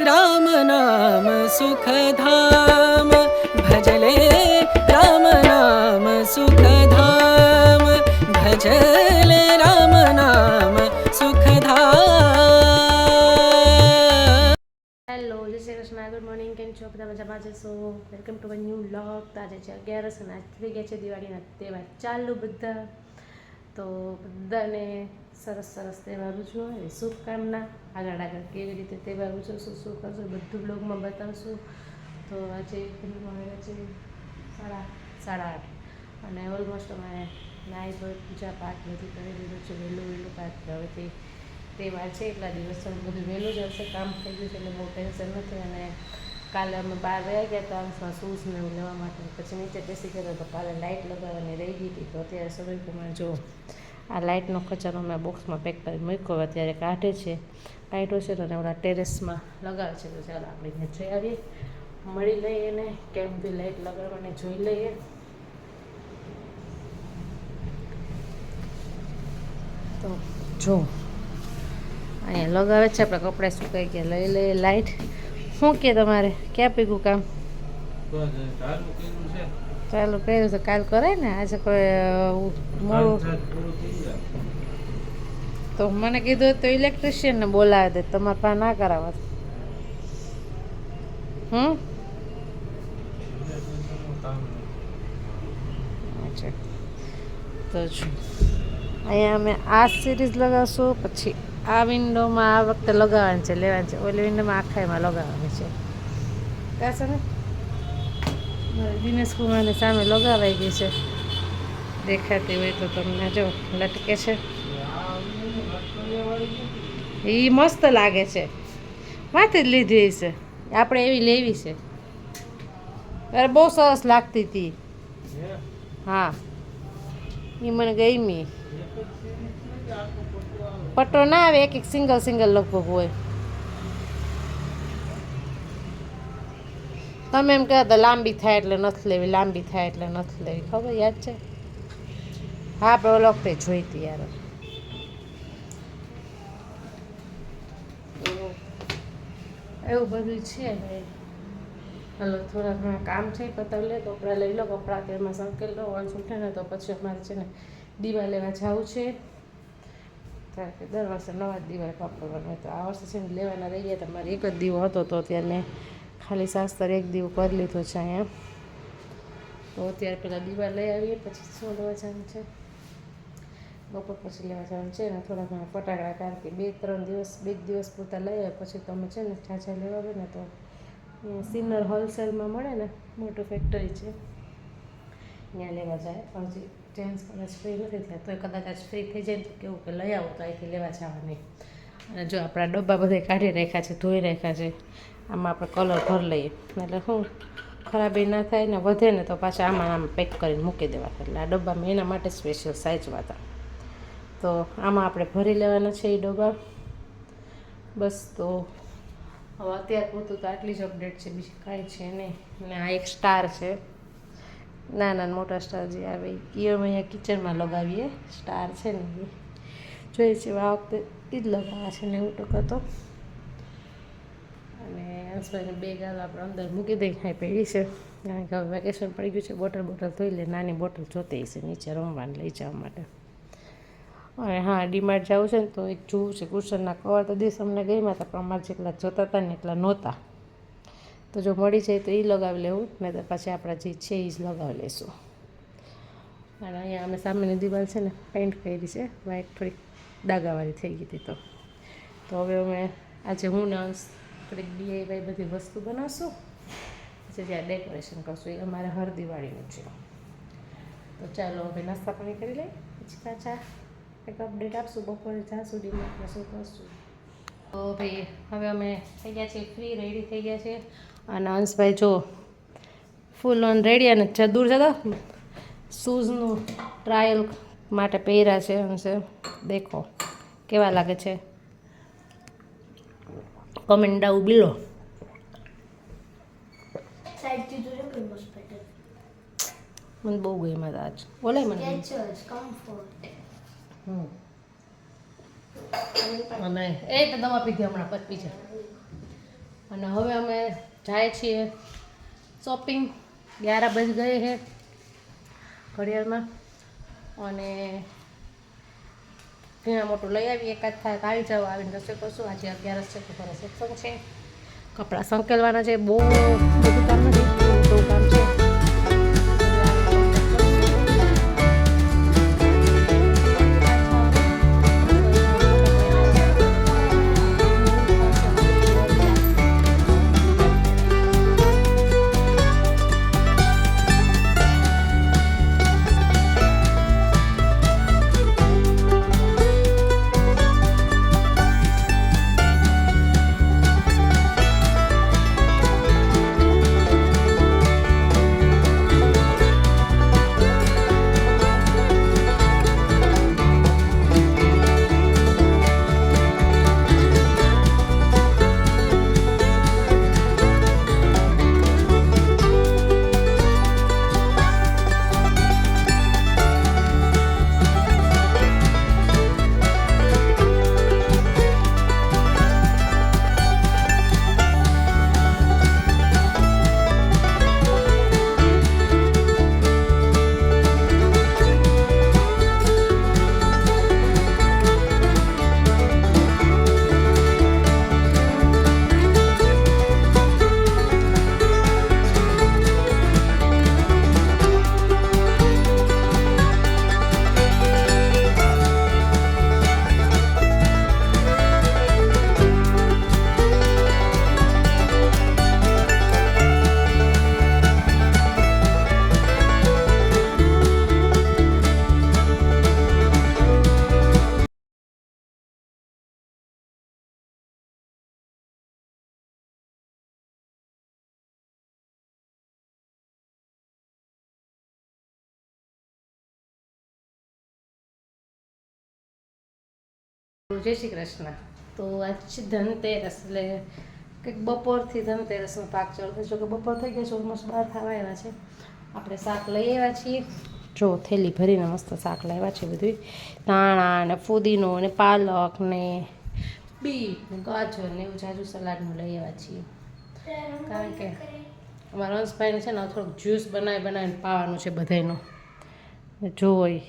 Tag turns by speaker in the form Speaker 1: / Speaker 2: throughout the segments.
Speaker 1: राम नाम सुखधाम भजले राम नाम सुखधाम भजले राम नाम सुखधाम
Speaker 2: હેલો જય શ્રી કૃષ્ણ ગુડ મોર્નિંગ કેમ છો બધા મજામાં જશો વેલકમ ટુ ન્યૂ વ્લોગ તો આજે છે અગિયારસ અને આજ થઈ ગયા છે દિવાળીના તહેવાર ચાલુ બધા તો બધાને સરસ સરસ તહેવાર ઉજવો એવી શુભકામના. આગળ આગળ કેવી રીતે તહેવાર ઉજવશું શું કરશું, બધું બ્લોગમાં બતાવશું. તો આજે ફિલ્મ આવે છે સાડા સાડા આઠ. અને ઓલમોસ્ટ અમારે નાઈ ધોઈ, પૂજા પાઠ બધું કરી દીધું છે વહેલું વહેલું પાઠ. હવેથી તહેવાર છે, એટલા દિવસ બધું વહેલું જ હશે, કામ થઈ ગયું છે, એટલે બહુ ટેન્શન નથી. અને કાલે અમે બહાર રહ્યા ગયા તો આમસમાં શૂઝ ને લેવા માટે. પછી નીચે બેસી ગયા તો કાલે લાઇટ લગાવવાની રહી ગઈ હતી. તો અત્યારે સમય પ્રમાણે જો આ લાઇટનો કચરો મેં બોક્સમાં પેક કરી મૂક્યો. અત્યારે કાઢે છે. કાઢ્યો છે તો ઓલા ટેરેસમાં લગાવે છે. તો ચાલો આપણે જઈ આવીએ. મળી લઈએ ને કેમ બી લાઇટ લગાડવાની જોઈ લઈએ. તો જો, અહીંયા લગાવે છે. આપણે કપડાં સુકાઈ ગયા. લઈ લઈએ લાઈટ શું કે તમારે? ક્યાં પીગું કામ? ચાલુ કર્યું તો કાલ કરાય ને? આજે કોઈ મોડું તો મને કીધું તો તો ઇલેક્ટ્રિશિયનને બોલાવે દે તમારે પાસે ના કરાવવા. હમ? તો અહીંયા અમે આ સિરીઝ લગાવશું પછી આ વિન્ડોમાં આ વખતે લગાવવાની છે લેવાની છે. ઓલી વિન્ડોમાં આખાઈમાં લગાવવાની છે. કાશે ને? દિનેશ કુમારની સામે લગાવાઈ ગઈ છે. દેખાતી હોય તો તમને જો લટકે છે. એ મસ્ત લાગે છે. માથે જ લીધી છે. આપણે એવી લેવી છે. અરે બહુ સરસ લાગતી હતી. હા. એ મને ગમી. પટ્ટો ના આવે એક એક સિંગલ સિંગલ લગભગ હોય. તમે એમ કહેતા લાંબી થાય એટલે નથી લેવી, લાંબી થાય એટલે નથી લેવી. ખબર, યાદ છે? હા આપણે ઓલો વખતે જોઈ હતી યાર. એવું બધું છે ભાઈ. હલો થોડા ઘણા કામ છે પતાવી લે, કપડાં લઈ લો, કપડાં તેમાં સંકેલ લો વણ છૂટે ને તો પછી અમારે છે ને દીવા લેવા જવું છે. કારણ કે દર વર્ષે નવા જ દીવા વાપરવાના તો આ વર્ષે છે ને લેવાના રહી ગયા તમારે એક જ દીવો હતો, તો ત્યાં ખાલી સાસ્તર એક દીવ કરી લીધો છે અહીંયા. તો અત્યારે પહેલાં દીવા લઈ આવીએ, પછી શું લેવા જવાનું છે? બપોર પછી લેવા જવાનું છે ને થોડા ઘણા ફટાકડા, કારણ કે બે ત્રણ દિવસ, બે દિવસ પૂરતા લઈ આવે પછી તમે છે ને છાછા લેવા આવે ને તો સિનર હોલસેલમાં મળે ને, મોટું ફેક્ટરી છે. ત્યાં લેવા જાય. પણ જે જેન્ટ્સ કદાચ ફ્રી નથી થયા, તોય કદાચ આજ ફ્રી થઈ જાય તો કેવું કે લઈ આવો, તો અહીંથી લેવા જવા નહીં. અને જો આપણા ડબ્બા બધે કાઢી રાખ્યા છે, ધોઈ રાખ્યા છે આમાં આપણે કલર ભરી લઈએ. એટલે શું, ખરાબી ના થાય ને વધે ને તો પાછા આમાં આમ પેક કરીને મૂકી દેવા એટલે આ ડબ્બા મેં એના માટે સ્પેશિયલ સાઈઝવા હતા. તો આમાં આપણે ભરી લેવાના છે એ ડબ્બા. બસ તો હવે અત્યાર પૂરતું તો આટલી જ અપડેટ છે, બીજી કાંઈ છે નહીં. ને આ એક સ્ટાર છે. નાના મોટા સ્ટાર જે આવે એ અમે અહીંયા કિચનમાં લગાવીએ. સ્ટાર છે ને એ જોઈએ છે, આ વખતે એ જ લગાવવા છે ને એવું ટકા તો અને અંશભાઈને બે ગાલ આપણે અંદર મૂકી દઈ ખાઈ પડી છે. કારણ કે હવે વેકેશન પડી ગયું છે, બોટલ બોટલ ધોઈ લે, નાની બોટલ જોતી છે નીચે રમવાને લઈ જવા માટે. અને હા, ડીમાર્ટ જવું છે ને તો એક જોવું છે કુશનના કવર તો દિવસ અમને ગઈમાં હતા, પણ અમારે જેટલા જોતા હતા ને એટલા નહોતા. તો જો મળી જાય તો એ લગાવી લેવું નહીં તો પછી આપણા જે છે એ જ લગાવી લઈશું અને અહીંયા અમે સામેની દિવાલ છે ને પેઇન્ટ કરી છે વાઇટ થોડીક ડાગાવાળી થઈ ગઈ હતી તો. તો હવે અમે આજે હું ને થોડીક ડીઆઈવાય બધી વસ્તુ બનાવશું. પછી ત્યાં ડેકોરેશન કરશું, એ અમારે હર દિવાળીનું છે. તો ચાલો હવે નાસ્તા પાણી કરી લઈએ, પછી પાછા એક અપડેટ આપશું. બપોરે જ્યાં સુધીમાં આપણે શું કરશું. તો ભાઈ, હવે અમે થઈ ગયા છીએ ફ્રી રેડી થઈ ગયા છે અને અંશભાઈ જો ફૂલ ઓન રેડી અને જ દૂર જતો. શૂઝનું ટ્રાયલ માટે પહેર્યા છે અંશે દેખો, કેવા લાગે છે? કમેન્ટ ડાઉન બિલો મને બહુ ગઈ હતા આજ. બોલે મને. અને એ તો દવા પીધી હમણાં પતવી છે. અને હવે અમે જાય છીએ શોપિંગ ગ્યારા બજ ગઈ છે ઘડિયાળમાં. અને ઘણા મોટું લઈ આવી, એકાદ થાય આવી જાવ, આવીને રસોઈ કરશું. આજે અગિયારસ છે, તો સત્સંગ છે. કપડાં સંકેલવાના છે, બહુ બધું કામ નથી. જય શ્રી કૃષ્ણ. તો આજ ધનતેરસ, એટલે કંઈક બપોરથી ધનતેરસનો પાક ચાલુ જો કે બપોર થઈ ગયા છે, ઓલમોસ્ટ બહાર થવા આવ્યા છે. આપણે શાક લઈ આવ્યા છીએ. જો થેલી ભરીને મસ્ત શાક લાવ્યા છે બધું ધાણા ને ફુદીનો ને પાલક ને બીટ ને ગાજર ને એવું જાજુ સલાડનું લઈ આવ્યા છીએ. કારણ કે અમારા હંસભાઈને છે ને થોડુંક જ્યુસ બનાવી બનાવીને પાવાનું છે બધાયનું. જોઈ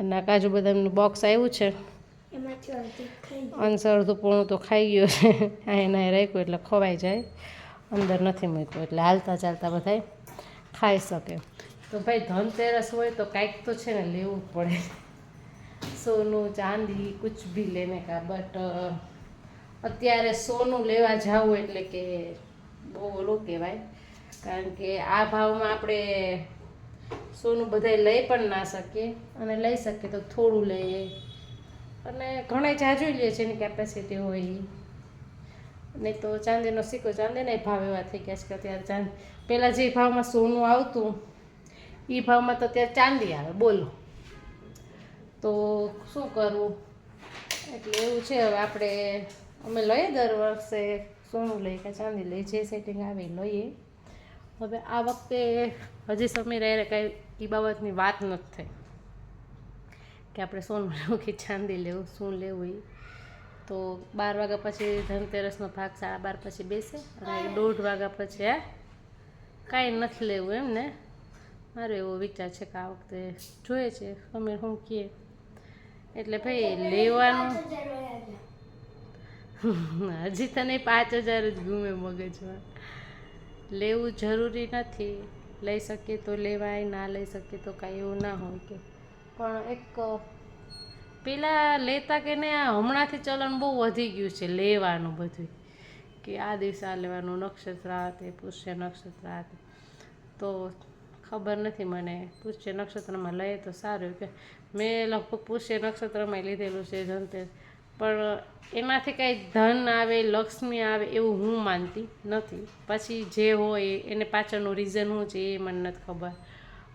Speaker 2: અને આ કાજુ બદામનું બોક્સ આવ્યું છે. અંશ અડધું પોણું તો ખાઈ ગયો છે. આ એના રાખ્યું એટલે ખવાઈ જાય. અંદર નથી મૂક્યું એટલે હાલતા ચાલતા બધાય ખાઈ શકે. તો ભાઈ ધનતેરસ હોય તો કાંઈક તો છે ને લેવું પડે. સોનું ચાંદી કુછ ભી લેને કા બટ અત્યારે સોનું લેવા જાવું એટલે કે બહુ ઓલું કહેવાય. કારણ કે આ ભાવમાં આપણે સોનું બધાય લઈ પણ ના શકીએ અને લઈ શકીએ તો થોડું લઈએ અને ઘણા જાજુ લે છે એની કેપેસિટી હોય. નહીં તો ચાંદીનો સિક્કો ચાંદીના ભાવ એવા થઈ ગયા છે કે અત્યારે ચાંદ પહેલાં જે ભાવમાં સોનું આવતું એ ભાવમાં તો અત્યારે ચાંદી આવે, બોલો. તો શું કરવું? એટલે એવું છે, હવે આપણે, અમે લઈએ દર વર્ષે સોનું લઈએ કે ચાંદી લઈએ, જે સેટિંગ આવે લઈએ. હવે આ વખતે હજી સમીર એ કાંઈ એ બાબતની વાત નથી થઈ. કે આપણે સોનું લેવું કે ચાંદી લેવું શું લેવું એ તો બાર વાગ્યા પછી ધનતેરસનો ભાગ સાડા બાર પછી બેસે અને દોઢ વાગ્યા પછી હે? કાંઈ નથી લેવું એમ ને? મારો એવો વિચાર છે કે આ વખતે જોઈએ છે સમીર શું કહે એટલે ભાઈ લેવાનું હજી તને પાંચ હજાર જ ગુમે મગજમાં. લેવું જરૂરી નથી. લઈ શકીએ તો લેવાય, ના લઈ શકીએ તો કાંઈ એવું ના હોય કે. પણ એક પેલા લેતા કે ને આ હમણાંથી ચલણ બહુ વધી ગયું છે લેવાનું બધું કે આ દિવસે આ લેવાનું, નક્ષત્ર તે, પુષ્ય નક્ષત્ર તે. તો ખબર નથી મને, પુષ્ય નક્ષત્રમાં લઈએ તો સારું. કે મેં લગભગ પુષ્ય નક્ષત્રમાં લીધેલું છે ધનતેરસ. પણ એમાંથી કાંઈ ધન આવે, લક્ષ્મી આવે એવું હું માનતી નથી. પછી જે હોય એને પાછળનું રીઝન શું છે એ મને નથી ખબર.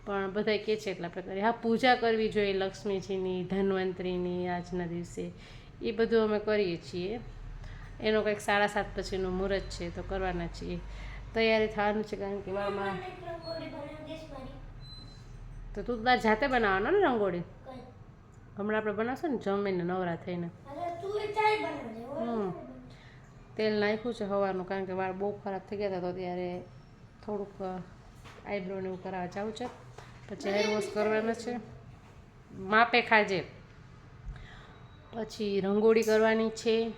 Speaker 2: પણ બધા કહે છે એટલે પ્રકારે, હા, પૂજા કરવી જોઈએ લક્ષ્મીજીની, ધન્વંતરીની આજના દિવસે. એ બધું અમે કરીએ છીએ. એનો કંઈક સાડા સાત પછીનું મુહૂર્ત છે તો કરવાના છીએ. તૈયારી થવાનું છે કારણ કે મામા તો તું તાર જાતે બનાવવાનો ને રંગોળી? હમણાં આપણે બનાવશું ને જમીને નવરા થઈને. હમ. તેલ નાખ્યું છે હવાનું કારણ કે વાળ બહુ ખરાબ થઈ ગયા હતા તો ત્યારે થોડુંક આઈબ્રોને એવું કરાવવા જવું છે. પછી હેર વોશ કરવાના છે. માપે ખાજે. પછી રંગોળી કરવાની છે.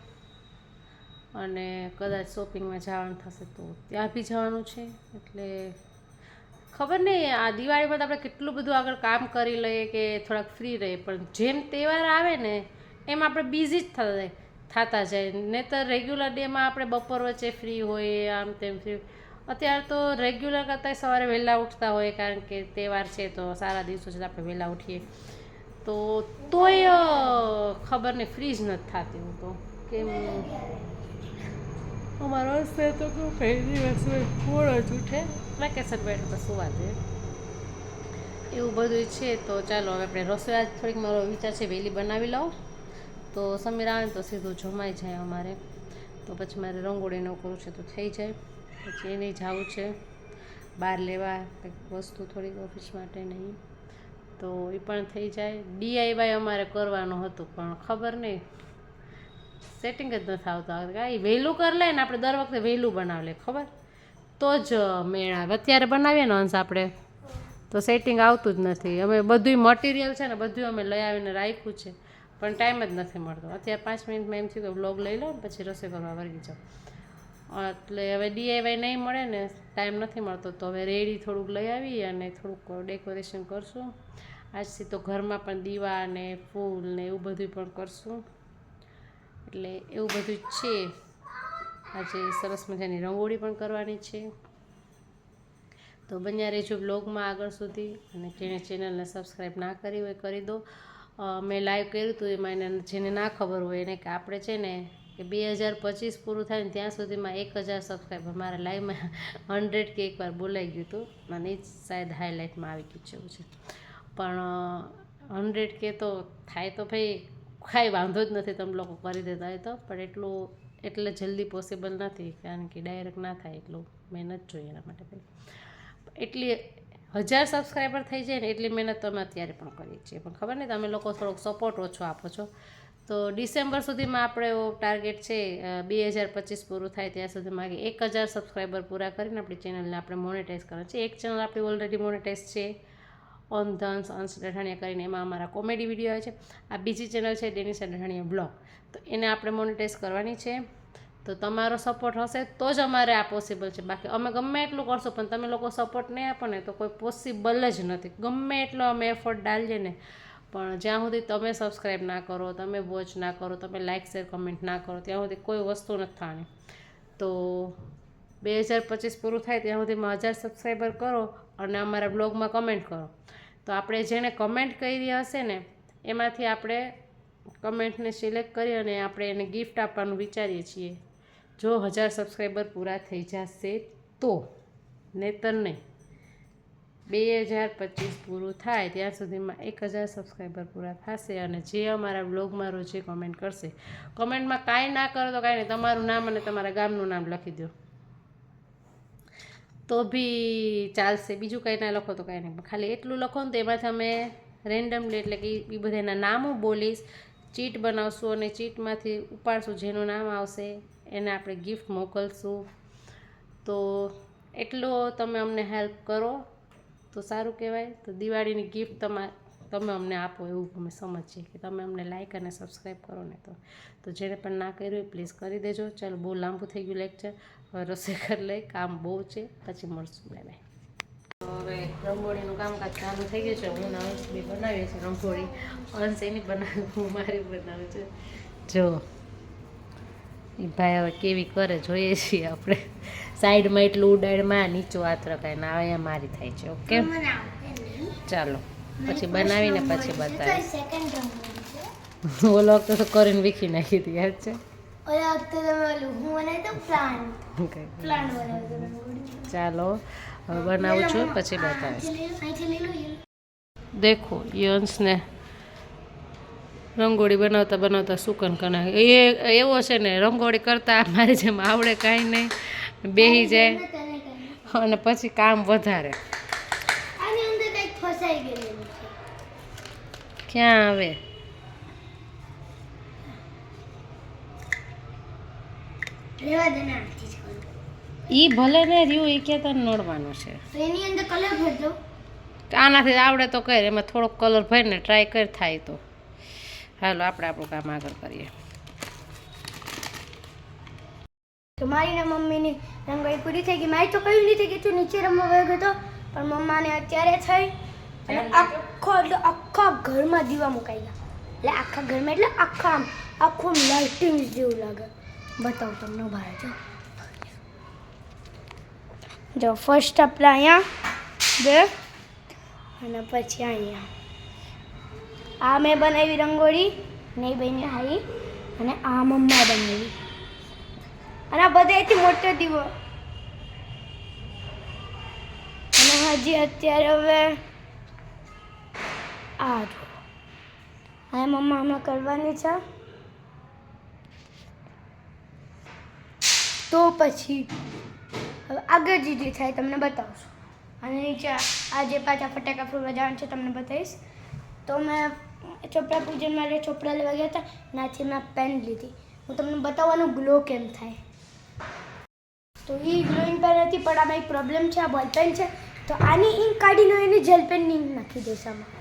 Speaker 2: અને કદાચ શોપિંગમાં જવાનું થશે તો ત્યાં બી જવાનું છે. એટલે ખબર નહીં, આ દિવાળીમાં તો આપણે કેટલું બધું આગળ કામ કરી લઈએ કે થોડાક ફ્રી રહીએ. પણ જેમ તહેવાર આવે ને, એમ આપણે બિઝી જ થતા જાય થતા જાય. નહીંતર રેગ્યુલર ડેમાં આપણે બપોર વચ્ચે ફ્રી હોઈએ, આમ તેમ ફ્રી અત્યારે તો રેગ્યુલર કરતાં સવારે વહેલા ઉઠતા હોય કારણ કે તહેવાર છે તો સારા દિવસો છે તો આપણે વહેલા ઉઠીએ. તો તોય ખબર નહીં ફ્રી જ નથી થતી હું તો. કેમ? અમારો તો કહી દિવસ હોય મોડો જ ઉઠે. વેકેશન બેઠો તો સુવા દે એવું બધું છે તો ચાલો હવે આપણે રસોઈ આજ થોડીક મારો વિચાર છે વહેલી બનાવી લઉં તો સમીર આવે તો સીધું જમાઈ જાય અમારે તો પછી મારે રંગોળીનો કરવું છે તો થઈ જાય પછી એને જવું છે બહાર લેવા કંઈક વસ્તુ થોડીક ઓફિસ માટે નહીં તો એ પણ થઈ જાય ડીઆઈવાય અમારે કરવાનું હતું પણ ખબર નહીં સેટિંગ જ નથી આવતું કાંઈ વહેલું કરી લે ને આપણે દર વખતે વહેલું બનાવી લે ખબર તો જ મેળ આવે. અત્યારે બનાવીએ ને અંશ આપણે, તો સેટિંગ આવતું જ નથી. અમે બધું મટીરિયલ છે ને બધું અમે લઈ આવીને રાખ્યું છે, પણ ટાઈમ જ નથી મળતો. અત્યારે પાંચ મિનિટમાં એમ થયું કે બ્લોગ લઈ લો પછી રસોઈ કરવા વર્ગી જાઓ. એટલે હવે ડીઆઈવાય નહીં મળે ને ટાઈમ નથી મળતો. તો હવે રેડી થોડુંક લઈ આવી અને થોડુંક ડેકોરેશન કરશું. આજથી તો ઘરમાં પણ દીવા ને ફૂલ ને એવું બધું પણ કરશું. એટલે એવું બધું છે. આજે સરસ મજાની રંગોળી પણ કરવાની છે. તો બન્યા રહેજો બ્લોગમાં આગળ સુધી અને જેણે ચેનલને સબસ્ક્રાઈબ ના કરી હોય કરી દો. મેં લાઈવ કર્યું હતું એમાં એને જેને ના ખબર હોય એને કે આપણે છે ને કે બે હજાર પચીસ પૂરું થાય ને ત્યાં સુધીમાં એક હજાર સબસ્ક્રાઈબર મારા લાઈવમાં હંડ્રેડ કે એકવાર બોલાઈ ગયું હતું. અને એ જ શાયદ હાઇલાઇટમાં આવી ગયું છે એવું છે. પણ હંડ્રેડ કે તો થાય તો ભાઈ, કાંઈ વાંધો જ નથી, તમે લોકો કરી દેતા હોય તો. પણ એટલું એટલે જલ્દી પોસિબલ નથી, કારણ કે ડાયરેક્ટ ના થાય એટલું મહેનત જોઈએ એના માટે પહેલાં. એટલી હજાર સબસ્ક્રાઈબર થઈ જાય ને એટલી મહેનત તો અમે અત્યારે પણ કરીએ છીએ. પણ ખબર નહીં, તમે લોકો થોડોક સપોર્ટ ઓછો આપો છો. તો ડિસેમ્બર સુધીમાં આપણે એવો ટાર્ગેટ છે બે હજાર પચીસ પૂરું થાય ત્યાં સુધીમાં કે એક હજાર સબસ્ક્રાઈબર પૂરા કરીને આપણી ચેનલને આપણે મોનેટાઈઝ કરવાની છે. એક ચેનલ આપણી ઓલરેડી મોનેટાઈઝ છે. ઓન ધન્સ અંશ ડઢાણિયા કરીને એમાં અમારા કોમેડી વીડિયો આવે છે. આ બીજી ચેનલ છે, ડેનિસ ડઢાણિયા બ્લોગ તો એને આપણે મોનેટાઈઝ કરવાની છે. તો તમારો સપોર્ટ હશે તો જ અમારે આ પોસિબલ છે. બાકી અમે ગમે એટલું કરશું, પણ તમે લોકો સપોર્ટ નહીં આપો ને તો કોઈ પોસિબલ જ નથી. ગમે એટલો અમે એફર્ટ ડાલીએ ને, પણ જ્યાં સુધી તમે સબસ્ક્રાઈબ ના કરો, તમે વોચ ના કરો, તમે લાઇક શેર કમેન્ટ ના કરો, ત્યાં સુધી કોઈ વસ્તુ નથી થવાની. તો બે હજાર પચીસ પૂરું થાય ત્યાં સુધીમાં હજાર સબસ્ક્રાઈબર કરો અને અમારા બ્લોગમાં કમેન્ટ કરો. તો આપણે જેણે કમેન્ટ કરી હશે ને, એમાંથી આપણે કમેન્ટને સિલેક્ટ કરી અને આપણે એને ગિફ્ટ આપવાનું વિચારીએ છીએ. જો હજાર સબસ્ક્રાઈબર પૂરા થઈ જશે તો, નહીતર નહીં. બે હજાર પચીસ પૂરું થાય ત્યાં સુધીમાં એક હજાર સબસ્ક્રાઈબર પૂરા થશે અને જે અમારા બ્લોગમાં રોજે કમેન્ટ કરશે કમેન્ટમાં કાંઈ ના કરો તો કાંઈ નહીં. તમારું નામ અને તમારા ગામનું નામ લખી દો. તો બી ચાલશે. બીજું કંઈ ના લખો તો કાંઈ નહીં. ખાલી એટલું લખો ને તો એમાંથી અમે રેન્ડમલી એટલે કે એ બધાના નામો બોલીશ ચીટ બનાવશું અને ચીટમાંથી ઉપાડશું જેનું નામ આવશે, એને આપણે ગિફ્ટ મોકલશું. તો એટલો તમે અમને હેલ્પ કરો, તો સારું કહેવાય. તો દિવાળીની ગિફ્ટ તમા, તમે અમને આપો એવું અમે સમજીએ કે તમે અમને લાઇક અને સબસ્ક્રાઈબ કરો ને તો. તો જેણે પણ ના કર્યું એ પ્લીઝ કરી દેજો. ચાલો બહુ લાંબુ થઈ ગયું લેક્ચર હવે રસોઈ કરી લઈ, કામ બહુ છે. પછી મળશું. બાય બાય હવે રંગોળીનું કામકાજ ચાલુ થઈ ગયું છે. હું ને અંશ બી બનાવીએ છીએ રંગોળી. અંશ એની બનાવી હું મારી બનાવું છું. જો એ ભાઈ હવે કેવી કરે જોઈએ છીએ આપણે. સાઈડમાં એટલું ઉડાડમાં નીચું હાથ રખાય ને હવે મારી થાય છે ઓકે. ચાલો પછી બનાવીને પછી
Speaker 3: સેકન્ડ
Speaker 2: ઓલો વખતે તો કરીને વીખી નાખી હતી યાદ છે? ચાલો હવે બનાવું છું પછી બતાવીશ. દેખો યંશને રંગોળી બનાવતા બનાવતા સુકન કના એ એવો છે ને રંગોળી કરતા મારી જેમ આવડે કાંઈ નહીં બેહી જાય. અને પછી કામ વધારે. ક્યાં આવે?
Speaker 3: રેવા દે ને આથી. જ કરું
Speaker 2: ઈ ભલે ને રહ્યું એ કે તને નડવાનું છે.
Speaker 3: એની અંદર કલર ભરજો દો
Speaker 2: આનાથી આવડે તો કર એમાં થોડોક કલર ભરીને ટ્રાય કર થાય તો. હાલો આપણે આપણું કામ આગળ કરીએ.
Speaker 3: તો મારી ને મમ્મીની રંગોળી પૂરી થઈ ગઈ. મારી તો કયું નથી કે તું નીચે રમવા ગયો હતો. પણ મમ્માને અત્યારે થઈ. અને આખો એટલે આખા ઘરમાં દીવા મુકાઈ ગયા. એટલે આખા ઘરમાં એટલે આખા આમ આખું લાઇટિંગ જેવું લાગે. બતાવું તમને બહાર જો જો ફર્સ્ટ આપણે અહીંયા બે અને પછી અહીંયા. આ મેં બનાવી રંગોળી નહીં બની આવી અને આ મમ્મા બનાવી. અને આ બધાથી મોટો દીવો. અને હજી અત્યારે હવે આ હવે મમ્મા હમણાં કરવાની છે. તો પછી હવે આગળ જે જે થાય તમને બતાવશું. અને નીચે જે પાછા ફટાકા ફોડવા જવાનું છે તમને બતાવીશ. તો મેં ચોપડા પૂજન માટે ચોપડા લેવા ગયા હતા નાથી મેં પેન લીધી. હું તમને બતાવવાનું ગ્લો કેમ થાય. તો એ ગ્લોઈંગ પેન હતી પણ આમાં એક પ્રોબ્લેમ છે આ બોલ પેન છે. તો આની ઇંક કાઢીને એની જેલ પેનની ઇંક નાખી દઈશ આમાં.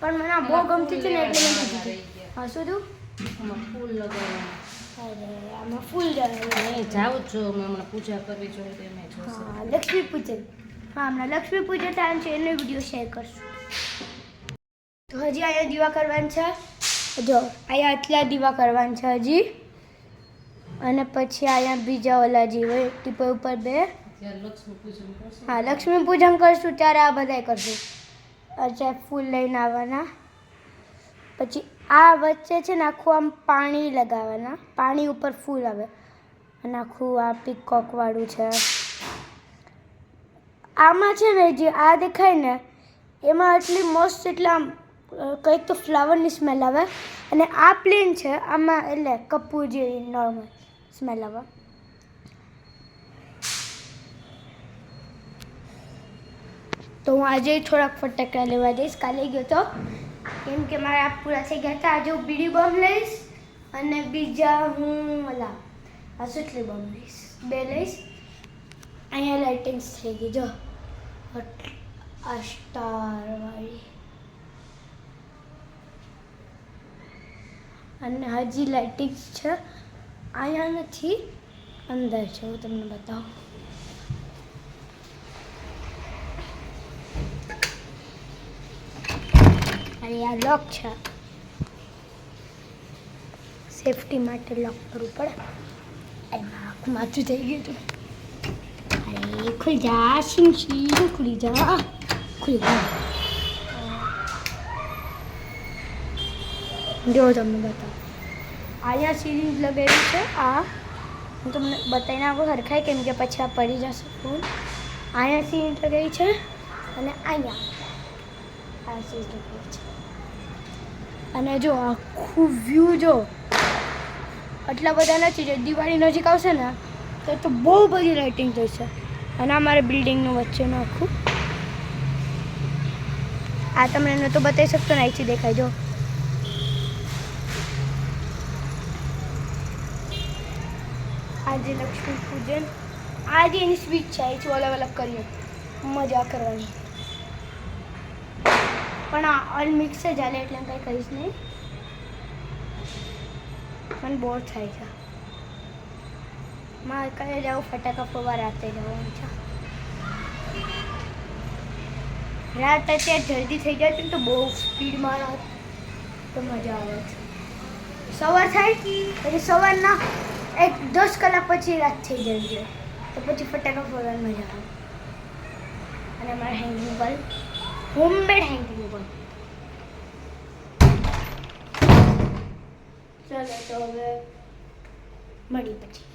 Speaker 3: પણ મને આ બહુ ગમતી હતી ને એટલે મેં કીધું. હા શું થયું
Speaker 2: ફૂલ
Speaker 3: અરે આમાં ફૂલ
Speaker 2: જાઉં છું છું હમણાં પૂજા કરવી જોઈએ તો એમ
Speaker 3: હા લક્ષ્મી પૂજન. હા હમણાં લક્ષ્મી પૂજન ટાઈમ છે એનો વીડિયો શેર કરશું. તો હજી અહીંયા દીવા કરવાની છે. જો અહીંયા આટલા દીવા કરવાના છે હજી. અને પછી અહીંયા બીજા ઓલા જે હોય ટીપો ઉપર બે. હા લક્ષ્મી પૂજન કરશું ત્યારે આ બધા કરશું. અચ્છા ફૂલ લઈને આવવાના. પછી આ વચ્ચે છે ને આખું આમ પાણી લગાવવાના. પાણી ઉપર ફૂલ આવે. અને આખું આ પીકોકવાળું છે. આમાં છે ને જે આ દેખાય ને, એમાં આટલી મસ્ત એટલે આમ કંઈક તો ફ્લાવરની સ્મેલ આવે. અને આ પ્લેન છે, આમાં એટલે કપૂર જેવી નોર્મલ સ્મેલ આવે. તો હું આજે થોડાક ફટાકડા લેવા જઈશ. કાલે ગયો તો કેમ કે મારા આ પૂરા થઈ ગયા હતા. આજે હું બીડી બોમ્બ લઈશ અને બીજા હું ઓલા આ સુટલી બોમ્બ લઈશ. બે લઈશ. અહીંયા લાઇટિંગ્સ થઈ ગઈ. જો. સ્ટારવાળી અને હજી લાઇટિંગ્સ છે. અહીંયા નથી. અંદર છે. હું તમને બતાવું. અને આ લોક છે. સેફટી માટે લોક કરવું પડે. એમાં આખું માથું થઈ ગયું હતું અરે, ખુલી જા શીંગ ખુલી જા. ખુલી જા. જો તમને બતાવો. અહીંયા સિરીંજ લગાવી છે, આ. હું તમને બતાવીને આવું હરખાય કેમ કે પછી આ પડી જશે ફૂલ. અહીંયા સિરીંજ લગાવી છે અને અહીંયા. અને જો આખું વ્યૂ જો આટલા બધા નથી, જો દિવાળી નજીક આવશે ને, તો તો બહુ બધી લાઇટિંગ થશે અને અમારે બિલ્ડિંગનું વચ્ચેનું આખું. આ તમને તો બતાવી શકતો ને અહીંથી દેખાય, જો. આજે લક્ષ્મી પૂજન આજે એની સ્વીચ છે, અહીંથી અલગ અલગ કરીએ. મજા કરવાની. પણ આ ઓલ મિક્સ જ હાલે એટલે કંઈ કહીશ નહીં. મને બોર થાય છે. મારે કઈ જવું ફટાકા ફોવા રાતે જવાનું છે. રાત અત્યારે જલ્દી થઈ જાય તો બહુ સ્પીડમાં રાત તો મજા આવે છે. સવાર થાય પછી સવારના એક દસ કલાક પછી રાત થઈ જાય તો પછી ફટાકા ફોડવાની મજા આવે. અને અમારા hanging bulb homemade hanging bulb ચલો તો હવે મળી પછી